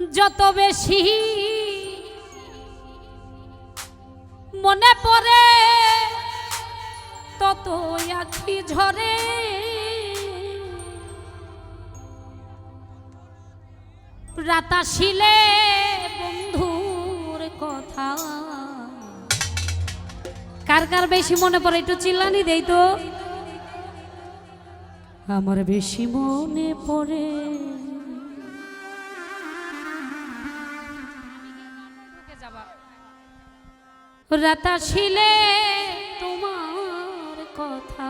যত বেশি মনে পড়ে তত আখি ঝরে। রাতাশিলে বন্ধুর কথা। কার কার বেশি মনে পড়ে, একটু চিল্লানি দেই তো। আমার বেশি মনে পড়ে। রাতাশিলে তোমার কথা।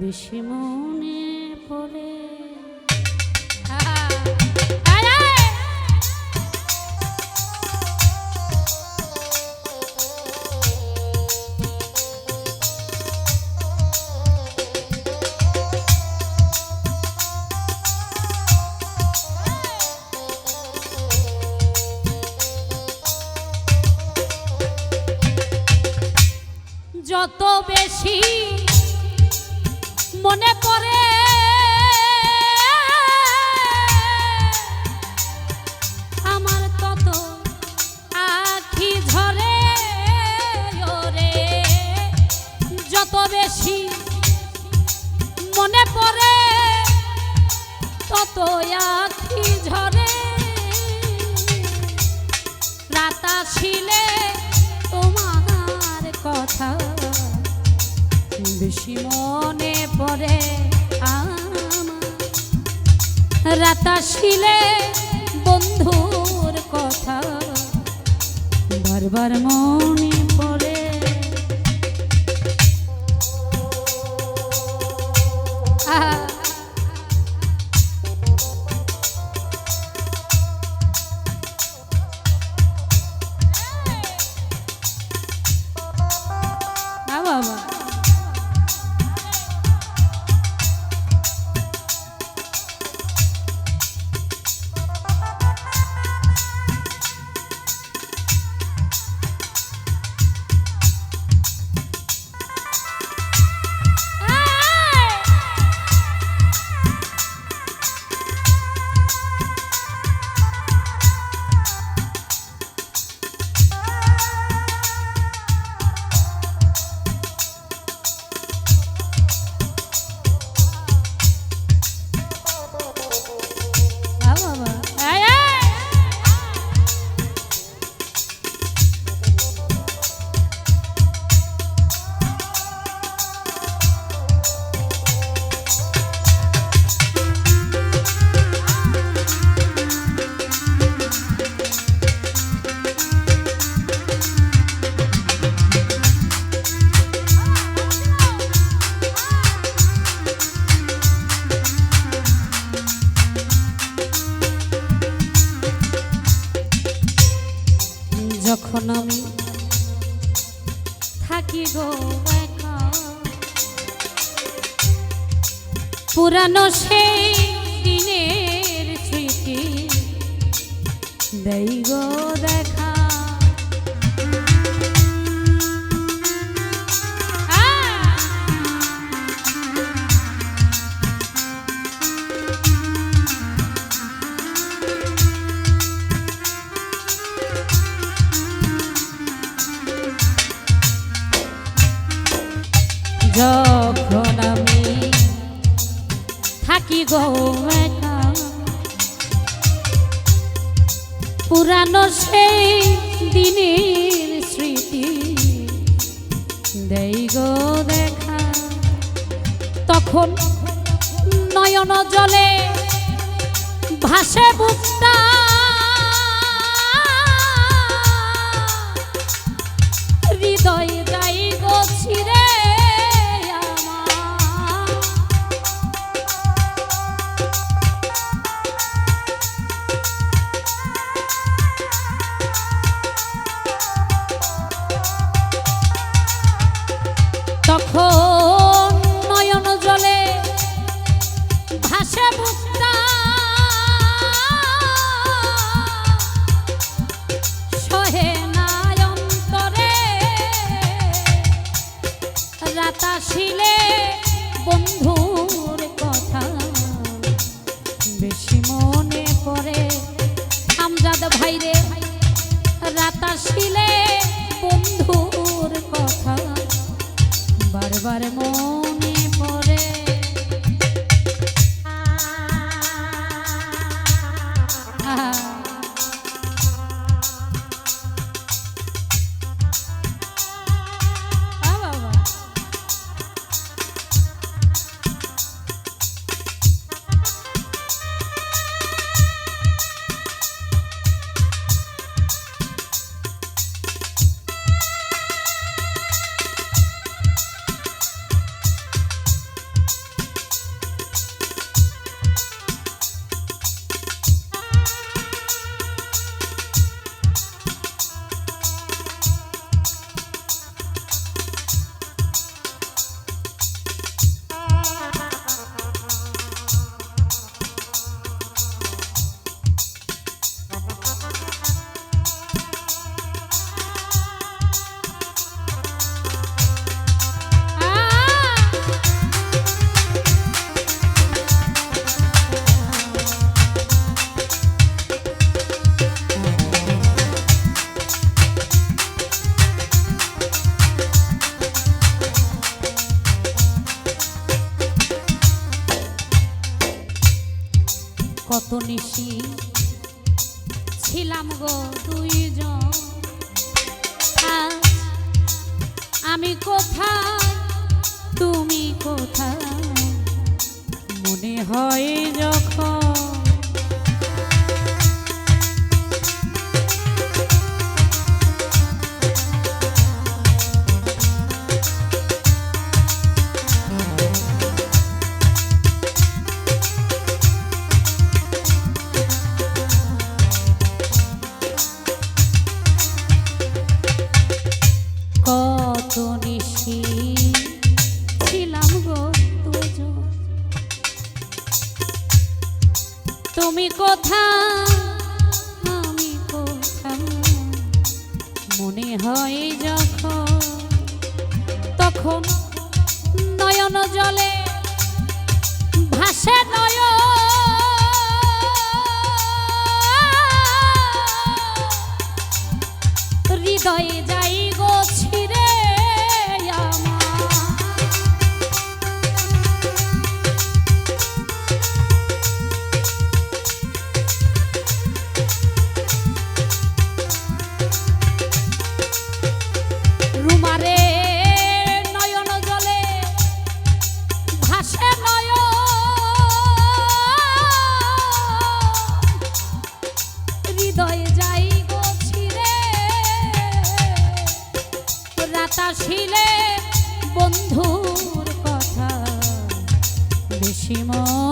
বেশি মনে পড়ে বেশি। মনে পড়ে। আমার তত আখি ঝরে ওরে। যত বেশি মনে পড়ে, তত আখি ঝরে। রাতা ছিলে তোমার কথা। বেশি মনে পড়ে আমার। রাতা ছিলে বন্ধুর কথা। বারবার মনে দেই দেখা। যখন আমি থাকি গো পুরানো সেই দিনের স্মৃতি। দেই গো দেখা। তখন নয়ন জলে ভাসে বুকটা আসিলে বন্ধুর কথা। বেশি মনে পড়ে আমজাদ ভাইরে। রাত আসিলে বন্ধুর কথা। বারবার মনে পড়ে আমি কোথায়? তুমি কোথায়? মনে হয় যখন যখন নয়ন জলে ভাসে নয়ন হৃদয়ে যা chimo.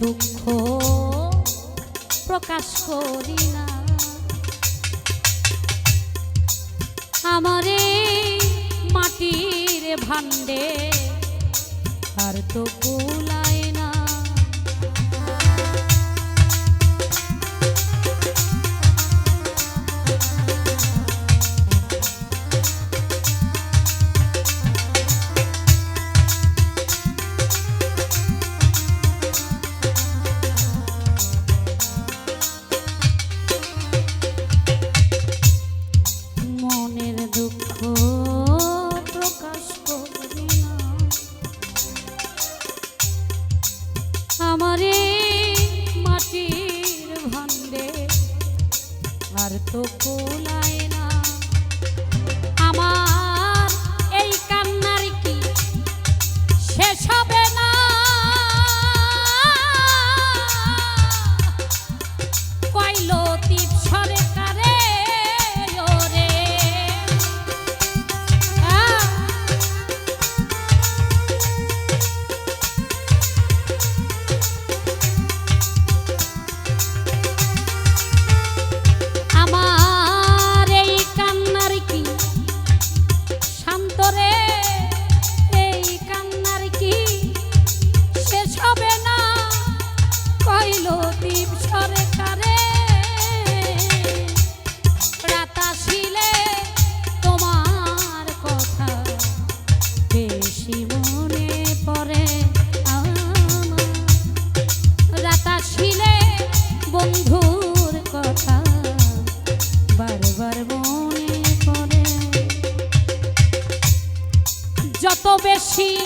দুঃখ প্রকাশ করি না। আমারে মাটির ভান্ডে আর তো গোলা দুঃখ বেশি